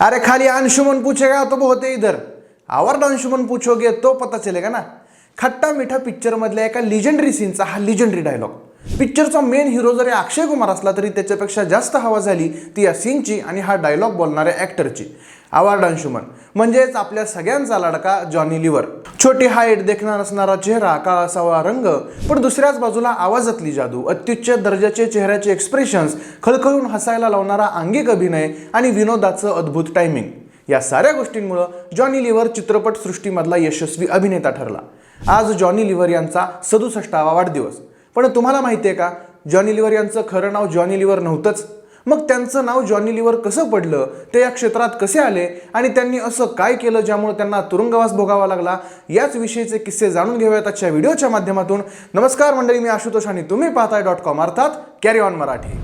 अरे खाली अंशुमन पूछेगा तो बहुत है इधर। आवर्ड अंशुमन पूछोगे तो पता चलेगा ना। खट्टा मिठा पिक्चरमधल्या एका लिजेंडरी सीनचा हा लिजेंडरी डायलॉग पिक्चरचा मेन हिरो जरी अक्षय कुमार असला तरी त्याच्यापेक्षा जास्त हवा झाली ती या सिंगची आणि हा डायलॉग बोलणाऱ्या ॲक्टरची आवार्ड अंशुमन म्हणजेच आपल्या सगळ्यांचा लाडका जॉनी लिव्हर छोटी हाईट देखणार असणारा चेहरा काळासावा रंग पण दुसऱ्याच बाजूला आवाजातली जादू अत्युच्च दर्जाचे चेहऱ्याचे एक्सप्रेशन्स खळखळून हसायला लावणारा अंगिक अभिनय आणि विनोदाचं अद्भुत टायमिंग या साऱ्या गोष्टींमुळं जॉनी लिव्हर चित्रपटसृष्टीमधला यशस्वी अभिनेता ठरला. आज जॉनी लिव्हर यांचा सदुसष्टावा वाढदिवस. पण तुम्हाला माहिती आहे का जॉनी लिव्हर यांचं खरं नाव जॉनी लिव्हर नव्हतंच. मग त्यांचं नाव जॉनी लिव्हर कसं पडलं? ते या क्षेत्रात कसे आले? आणि त्यांनी असं काय केलं ज्यामुळे त्यांना तुरुंगवास भोगावा लागला? याच विषयीचे किस्से जाणून घेऊयात आजच्या व्हिडिओच्या माध्यमातून. नमस्कार मंडळी मी आशुतोष आणि तुम्ही पाहताय डॉट कॉम अर्थात कॅरी ऑन मराठी.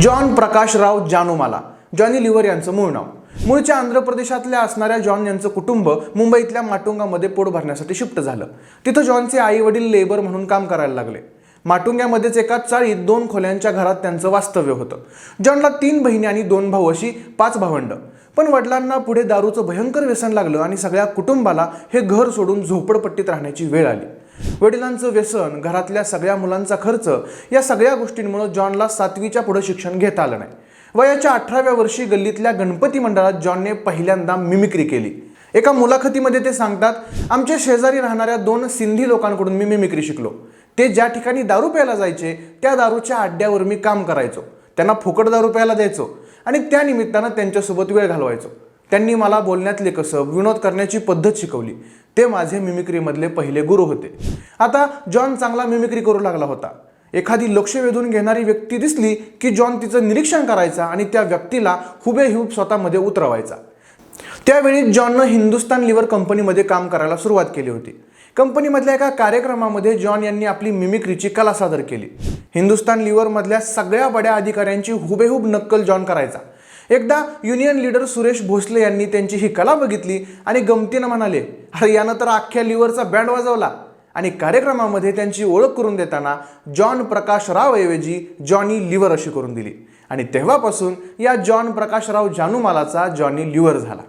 जॉन प्रकाशराव जानूमाला. जॉनी लिव्हर यांचं मूळ नाव. मूळच्या आंध्र प्रदेशातल्या असणाऱ्या जॉन यांचं कुटुंब मुंबईतल्या माटुंगामध्ये पोट भरण्यासाठी शिफ्ट झालं. तिथं जॉनचे आई वडील लेबर म्हणून काम करायला लागले. माटुंग्यामध्येच एका चाळीत दोन खोल्यांच्या घरात त्यांचं वास्तव्य होतं. जॉनला तीन बहिणी आणि दोन भाऊ अशी पाच भावंड. पण वडिलांना पुढे दारूचं भयंकर व्यसन लागलं आणि सगळ्या कुटुंबाला हे घर सोडून झोपडपट्टीत राहण्याची वेळ आली. वडिलांचं व्यसन घरातल्या सगळ्या मुलांचा खर्च या सगळ्या गोष्टींमुळे जॉनला सातवीच्या पुढे शिक्षण घेता आलं नाही. वयाच्या अठराव्या वर्षी गल्लीतल्या गणपती मंडळात जॉनने पहिल्यांदा मिमिक्री केली. एका मुलाखतीमध्ये ते सांगतात आमच्या शेजारी राहणाऱ्या दोन सिंधी लोकांकडून मी मिमिक्री शिकलो. ते ज्या ठिकाणी दारू प्यायला जायचे त्या दारूच्या अड्ड्यावर मी काम करायचो. त्यांना फुकट दारू प्यायला द्यायचो आणि त्या निमित्तानं त्यांच्यासोबत वेळ घालवायचो. त्यांनी मला बोलण्यातले कसं विनोद करण्याची पद्धत शिकवली. ते माझे मिमिक्रीमधले पहिले गुरु होते. आता जॉन चांगला मिमिक्री करू लागला होता. एखादी लक्ष वेधून घेणारी व्यक्ती दिसली की जॉन तिचं निरीक्षण करायचा आणि त्या व्यक्तीला हुबेहूब स्वतःमध्ये उतरवायचा. त्यावेळी जॉननं हिंदुस्तान लिव्हर कंपनीमध्ये काम करायला सुरुवात केली होती. कंपनीमधल्या एका कार्यक्रमामध्ये जॉन यांनी आपली मिमिक्रीची कला सादर केली. हिंदुस्तान लिव्हरमधल्या सगळ्या बड्या अधिकाऱ्यांची हुबेहूब नक्कल जॉन करायचा. एकदा युनियन लीडर सुरेश भोसले यांनी त्यांची ही कला बघितली आणि गमतीनं म्हणाले अरे यानं तर अख्ख्या लिव्हरचा बँड वाजवला. आणि कार्यक्रमामध्ये त्यांची ओळख करून देताना जॉन प्रकाश राव ऐवजी जॉनी लिव्हर अशी करून दिली. आणि तेव्हापासून या जॉन प्रकाशराव जानूमालाचा जॉनी लिव्हर झाला.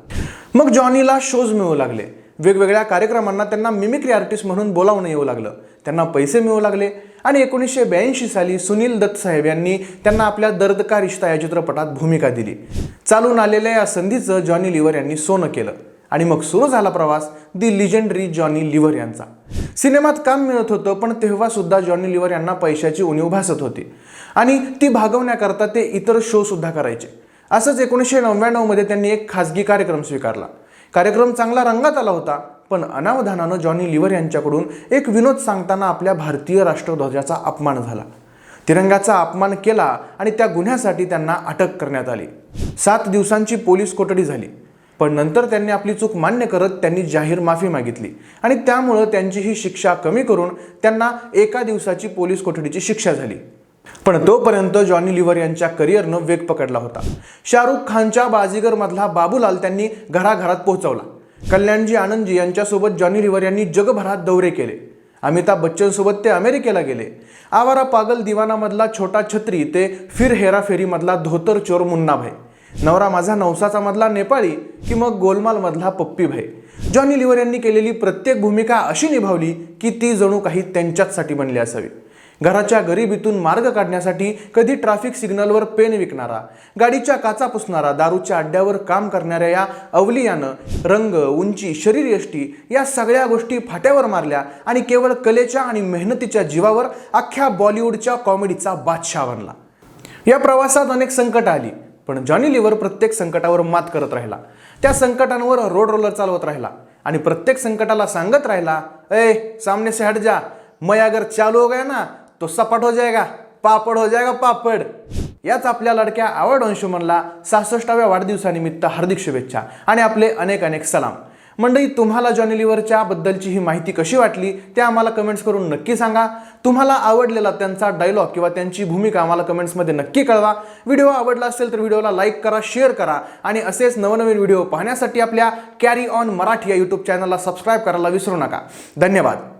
मग जॉनीला शोज मिळू लागले. वेगवेगळ्या कार्यक्रमांना त्यांना मिमिक्री आर्टिस्ट म्हणून बोलावणं येऊ लागलं. त्यांना पैसे मिळू लागले. आणि एकोणीसशे ब्याऐंशी साली सुनील दत्त साहेब यांनी त्यांना आपल्या दर्द का रिश्ता या चित्रपटात भूमिका दिली. चालून आलेल्या या संधीचं जॉनी लिव्हर यांनी सोनं केलं. आणि मग सुरू झाला प्रवास दी लिजेंडरी जॉनी लिव्हर यांचा. सिनेमात काम मिळत होतं पण तेव्हा सुद्धा जॉनी लिव्हर यांना पैशाची उणीव भासत होती. आणि ती भागवण्याकरता ते इतर शो सुद्धा करायचे. असंच एकोणीसशे नव्याण्णवमध्ये त्यांनी एक खाजगी कार्यक्रम स्वीकारला. कार्यक्रम चांगला रंगात आला होता. पण अनावधानानं जॉनी लिव्हर यांच्याकडून एक विनोद सांगताना आपल्या भारतीय राष्ट्रध्वजाचा अपमान झाला. तिरंगाचा अपमान केला आणि त्या गुन्ह्यासाठी त्यांना अटक करण्यात आली. सात दिवसांची पोलीस कोठडी झाली. पण नंतर त्यांनी आपली चूक मान्य करत त्यांनी जाहीर माफी मागितली आणि त्यामुळं त्यांची ही शिक्षा कमी करून त्यांना एका दिवसाची पोलीस कोठडीची शिक्षा झाली. पण तोपर्यंत जॉनी लिव्हर यांच्या करिअरनं वेग पकडला होता. शाहरुख खानच्या बाजीगरमधला बाबूलाल त्यांनी घराघरात पोहोचवला. कल्याणजी आनंदजी यांच्यासोबत जॉनी लिव्हर यांनी जगभरात दौरे केले. अमिताभ बच्चनसोबत ते अमेरिकेला गेले. आवारा पागल दिवानामधला छोटा छत्री ते फिर हेराफेरीमधला धोतर चोर मुन्नाभाई नवरा माझा नवसाचा मधला नेपाळी की मग गोलमालमधला पप्पी भाई जॉनी लिव्हर यांनी केलेली प्रत्येक भूमिका अशी निभावली की ती जणू काही त्यांच्याचसाठी बनली असावी. घराच्या गरिबीतून मार्ग काढण्यासाठी कधी ट्रॅफिक सिग्नलवर पेन विकणारा गाडीच्या काचा पुसणारा दारूच्या अड्ड्यावर काम करणाऱ्या या अवलियानं रंग उंची शरीरयष्टी या सगळ्या गोष्टी फाट्यावर मारल्या आणि केवळ कलेच्या आणि मेहनतीच्या जीवावर अख्ख्या बॉलिवूडच्या कॉमेडीचा बादशाह बनला. या प्रवासात अनेक संकट आली पण जॉनी लिव्हर प्रत्येक संकटावर मात करत राहिला. त्या संकटांवर रोड रोलर चालवत राहिला आणि प्रत्येक संकटाला सांगत राहिला ए सामने से हट जा मैं अगर चालू हो गया ना तो सपाट हो जाएगा पापड हो जाएगा पापड. याच आपल्या लडक्या आवड अंशुमनला सहासष्टाव्या वाढदिवसानिमित्त हार्दिक शुभेच्छा आणि आपले अनेक अनेक सलाम. मंडळी तुम्हाला जॉनी लिव्हरच्या बद्दलची ही माहिती कशी वाटली ते आम्हाला कमेंट्स करून नक्की सांगा. तुम्हाला आवडलेला त्यांचा डायलॉग किंवा त्यांची भूमिका आम्हाला कमेंट्समध्ये नक्की कळवा. व्हिडिओ आवडला असेल तर व्हिडिओला लाईक करा शेअर करा आणि असेच नवनवीन व्हिडिओ पाहण्यासाठी आपल्या कॅरी ऑन मराठी या यूट्यूब चॅनलला सबस्क्राईब करायला विसरू नका. धन्यवाद.